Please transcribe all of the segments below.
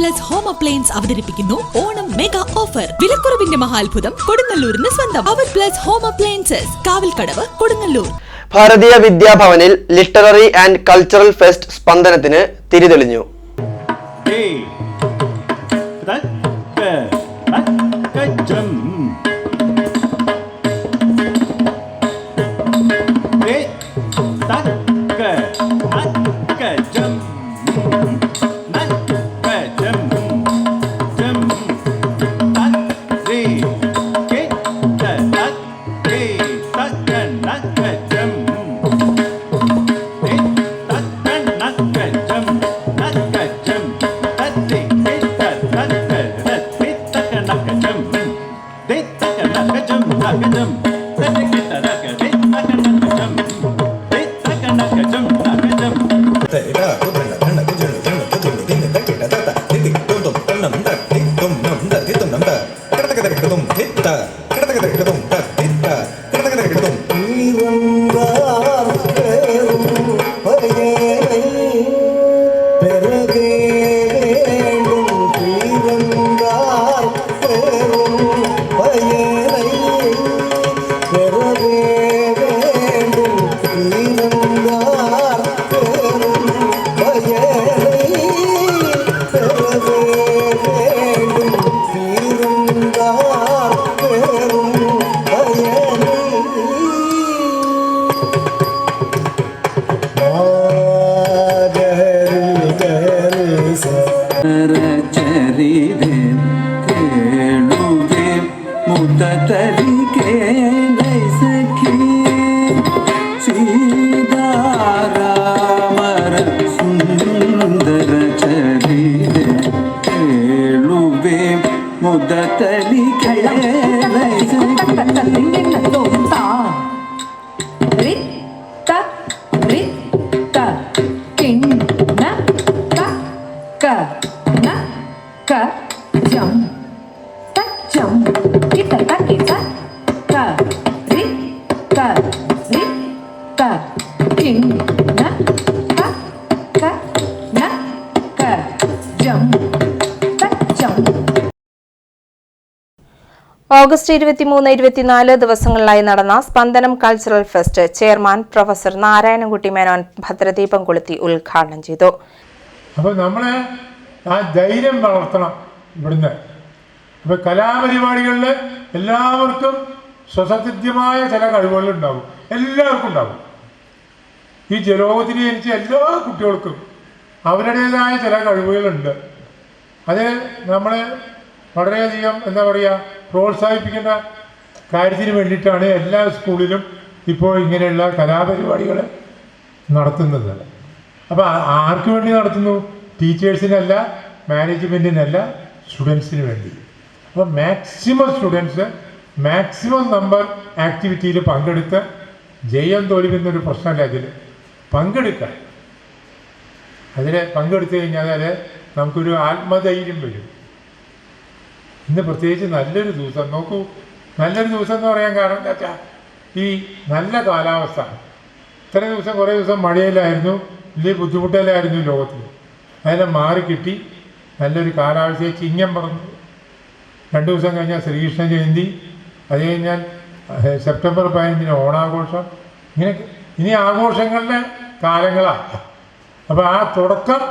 Plus home appliance അവതരിപ്പിക്കുന്നു. Onam mega offer വിലക്കുറവിന്റെ മഹാത്ഭുതം കൊടുങ്ങല്ലൂരിന് സ്വന്തം. Our plus home appliances Kavalkadavu Kodungallur. Bharatiya വിദ്യാഭവനിൽ literary and cultural fest സ്പന്ദനത്തിന് തിരിതെളിഞ്ഞു. Hey, ഓഗസ്റ്റ് ഇരുപത്തിമൂന്ന് ഇരുപത്തിനാല് ദിവസങ്ങളിലായി നടന്ന Spandanam cultural fest chairman professor Narayanankutty Menon ഭദ്രദീപം കൊളുത്തി ഉദ്ഘാടനം ചെയ്തു. അപ്പോൾ നമ്മൾ ആ ധൈര്യം വളർത്തണം ഇവിടുന്ന്. അപ്പോൾ കലാപരിപാടികളിൽ എല്ലാവർക്കും സ്വസത്യമായ ചില കഴിവുകളുണ്ടാവും. എല്ലാവർക്കും ഉണ്ടാവും. ഈ ജലോകത്തിന് ജനിച്ച എല്ലാ കുട്ടികൾക്കും അവരുടേതായ ചില കഴിവുകളുണ്ട്. അത് നമ്മൾ വളരെയധികം എന്താ പറയുക പ്രോത്സാഹിപ്പിക്കേണ്ട കാര്യത്തിന് വേണ്ടിയിട്ടാണ് എല്ലാ സ്കൂളിലും ഇപ്പോൾ ഇങ്ങനെയുള്ള കലാപരിപാടികൾ നടത്തുന്നത്. അപ്പോൾ ആർക്ക് വേണ്ടി നടത്തുന്നു? ടീച്ചേഴ്സിനല്ല മാനേജ്മെന്റിനല്ല സ്റ്റുഡൻസിന് വേണ്ടി. അപ്പോൾ മാക്സിമം സ്റ്റുഡൻസ് മാക്സിമം നമ്പർ ആക്ടിവിറ്റിയിൽ പങ്കെടുത്ത് ജയം തോൽവിന്നൊരു പ്രശ്നമല്ല അതിൽ പങ്കെടുക്കുക. അതിൽ പങ്കെടുത്തു കഴിഞ്ഞാൽ നമുക്കൊരു ആത്മധൈര്യം വരും. ഇന്ന് പ്രത്യേകിച്ച് നല്ലൊരു ദിവസം നോക്കൂ. നല്ലൊരു ദിവസം എന്ന് പറയാൻ കാരണം എന്താ വെച്ചാൽ ഈ നല്ല കാലാവസ്ഥ. ഇത്ര ദിവസം കുറേ ദിവസം മഴയിലായിരുന്നു വലിയ ബുദ്ധിമുട്ടിലായിരുന്നു ലോകത്തിൽ. അതിനെ മാറി കിട്ടി നല്ലൊരു കാലാവസ്ഥയെ ചിങ്ങം പറഞ്ഞു. രണ്ട് ദിവസം കഴിഞ്ഞാൽ ശ്രീകൃഷ്ണ ജയന്തി അത് കഴിഞ്ഞാൽ സെപ്റ്റംബർ പതിനഞ്ചിന് ഓണാഘോഷം. ഇങ്ങനെ ഇനി ആഘോഷങ്ങളുടെ കാലങ്ങളാണ് അപ്പോൾ ആ തുടക്കം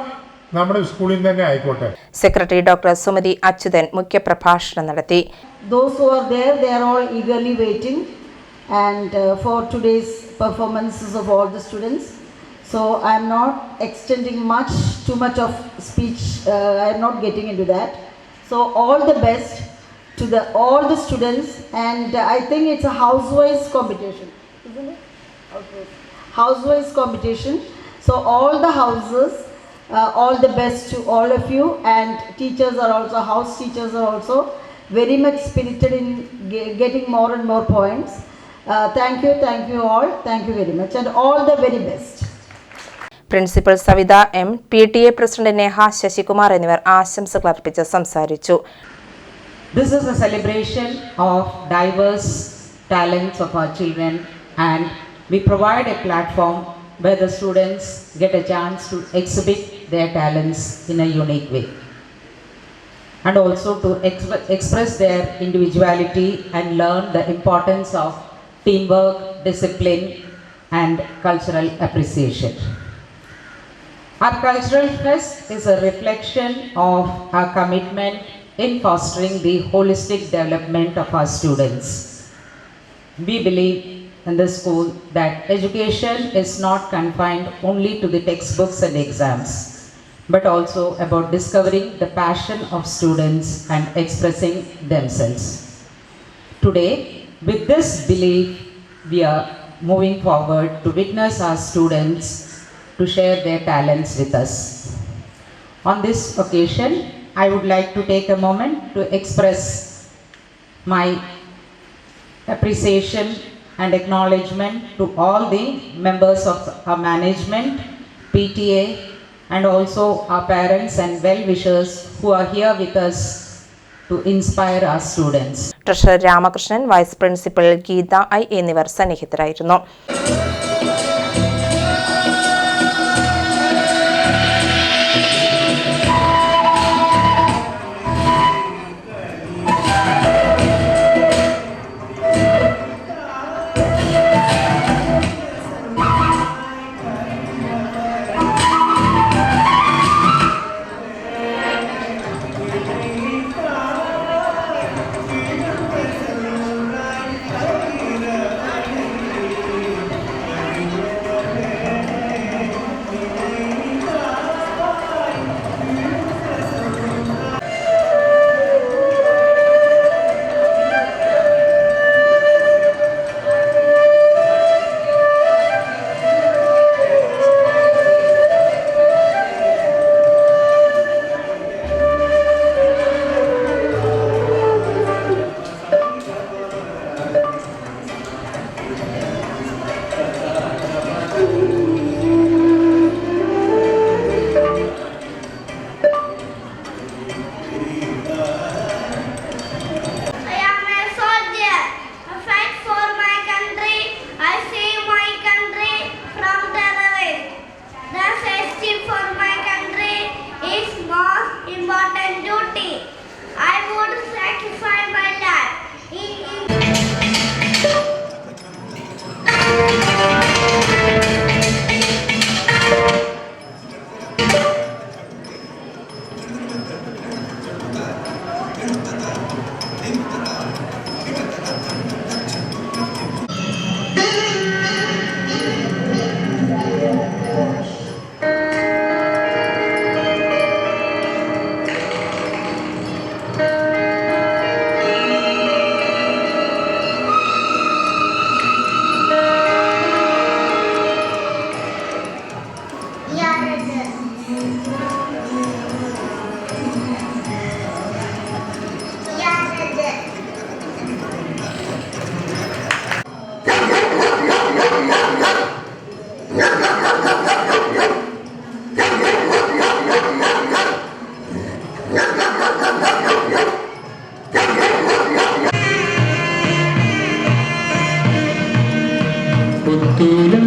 നമ്മുടെ സ്കൂളിൽ തന്നെ ആയിക്കോട്ടെ സെക്രട്ടറി ഡോക്ടർ സുമതി അച്യുതൻ മുഖ്യപ്രഭാഷണം നടത്തി those who are there, they are all eagerly waiting and uh, for today's performances of all the students. So I'm not extending much, too much of speech. Uh, I'm not getting into that. So all the best to the all the students, and uh, I think it's a house-wise competition, isn't it? House-wise. House-wise competition. So all the houses, uh, all the best to all of you, and teachers are also house teachers are also very much spirited in getting more and more points. Uh, thank you, thank you all, thank you very much, and all the very best. Principal Savitha M P T A president Neha Sasikumar എന്നിവർ ആശംസകൾ അർപ്പിച്ച് സംസാരിച്ചു this is a celebration of diverse talents of our children and we provide a platform where the students get a chance to exhibit their talents in a unique way. and also to exp- express their individuality and learn the importance of teamwork, discipline, and cultural appreciation. Our cultural fest is a reflection of our commitment in fostering the holistic development of our students. We believe in the school that education is not confined only to the textbooks and exams, but also about discovering the passion of students and expressing themselves. Today, with this belief, we are moving forward to witness our students to share their talents with us. On this occasion, I would like to take a moment to express my appreciation and acknowledgement to all the members of our management, PTA, and also our parents and well-wishers who are here with us to inspire our students. Treasurer Ramakrishnan vice principal Geetha I എന്നിവർ സന്നിഹിതരായിരുന്നു പുത്തൂരം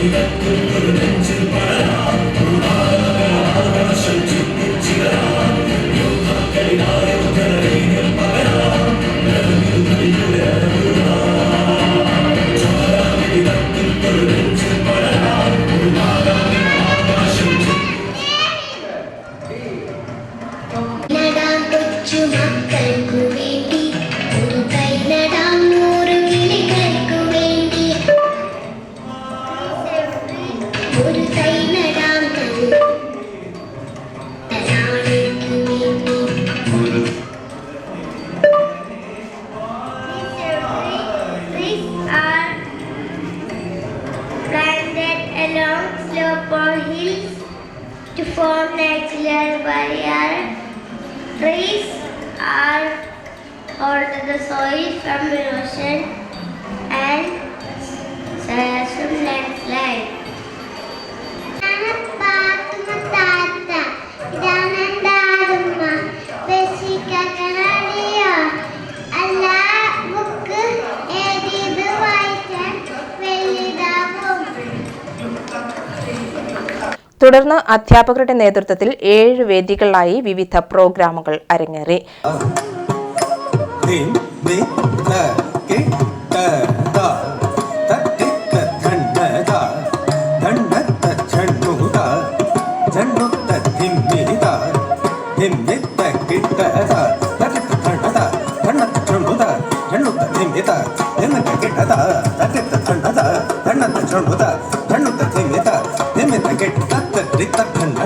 നടാം തുടർന്ന് അധ്യാപകരുടെ നേതൃത്വത്തിൽ ഏഴ് വേദികളിലായി വിവിധ പ്രോഗ്രാമുകൾ അരങ്ങേറി. ത त्रितखंड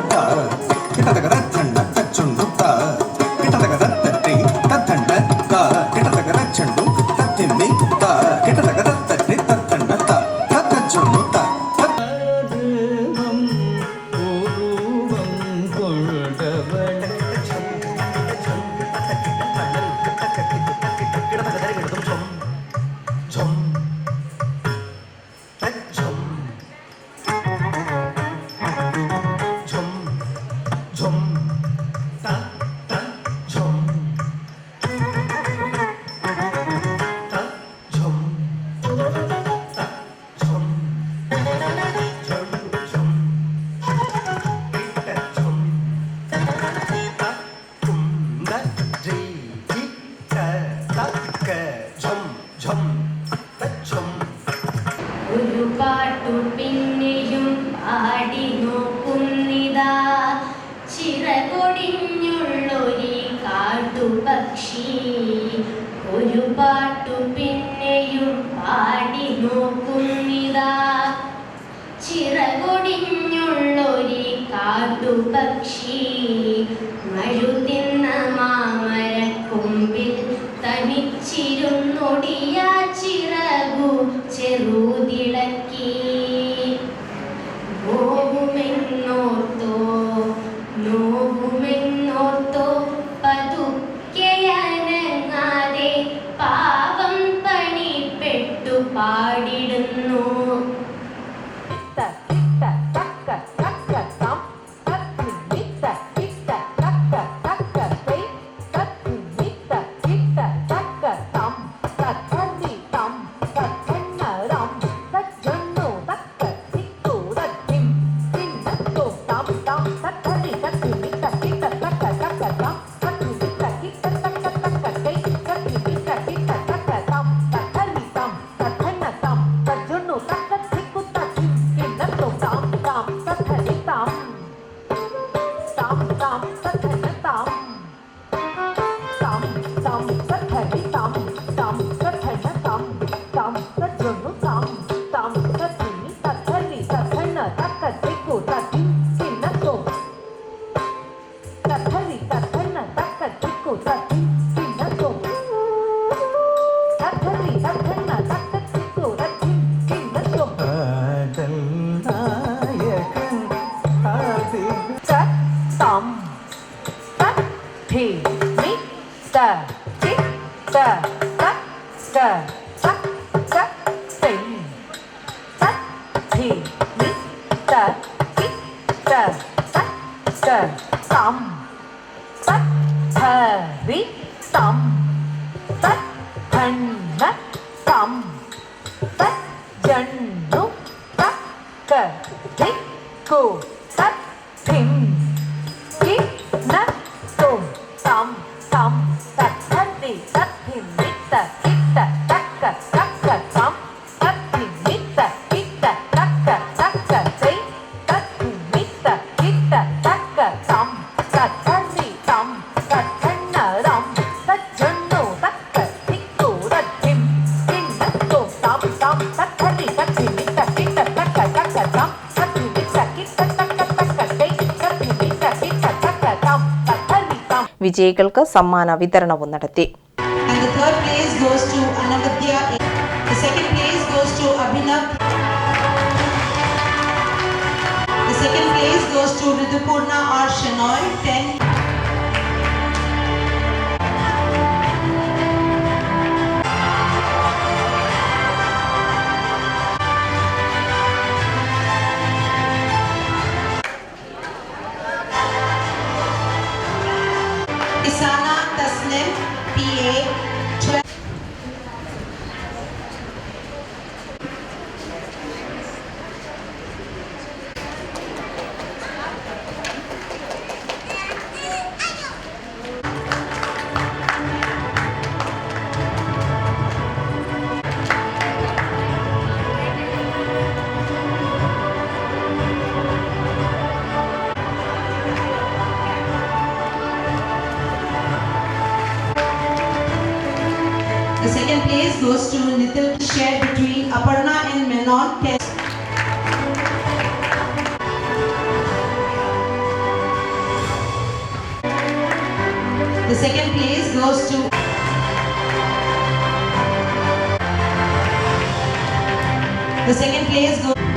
ഒരു പാട്ടു പിന്നെയും പാടി നോക്കുന്നിതാ ചിറകൊടിഞ്ഞുള്ളൊരു കാട്ടുപക്ഷി. ഒരു പാട്ട് Oh. 快点！快点！വിജയികൾക്ക് സമ്മാന വിതരണവും നടത്തി place goes to Nitil shared between Aparna and Menon. The second place goes to The second place goes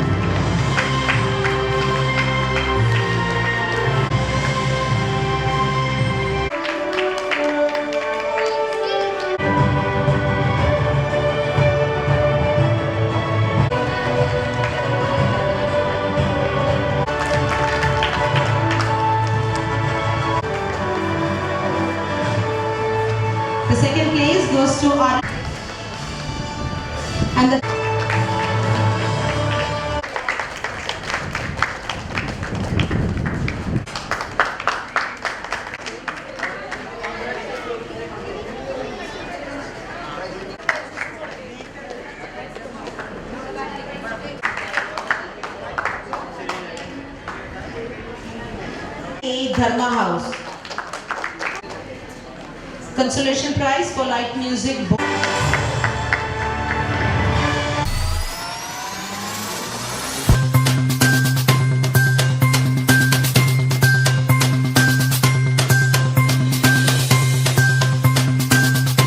Dharma House. Consolation prize for light music.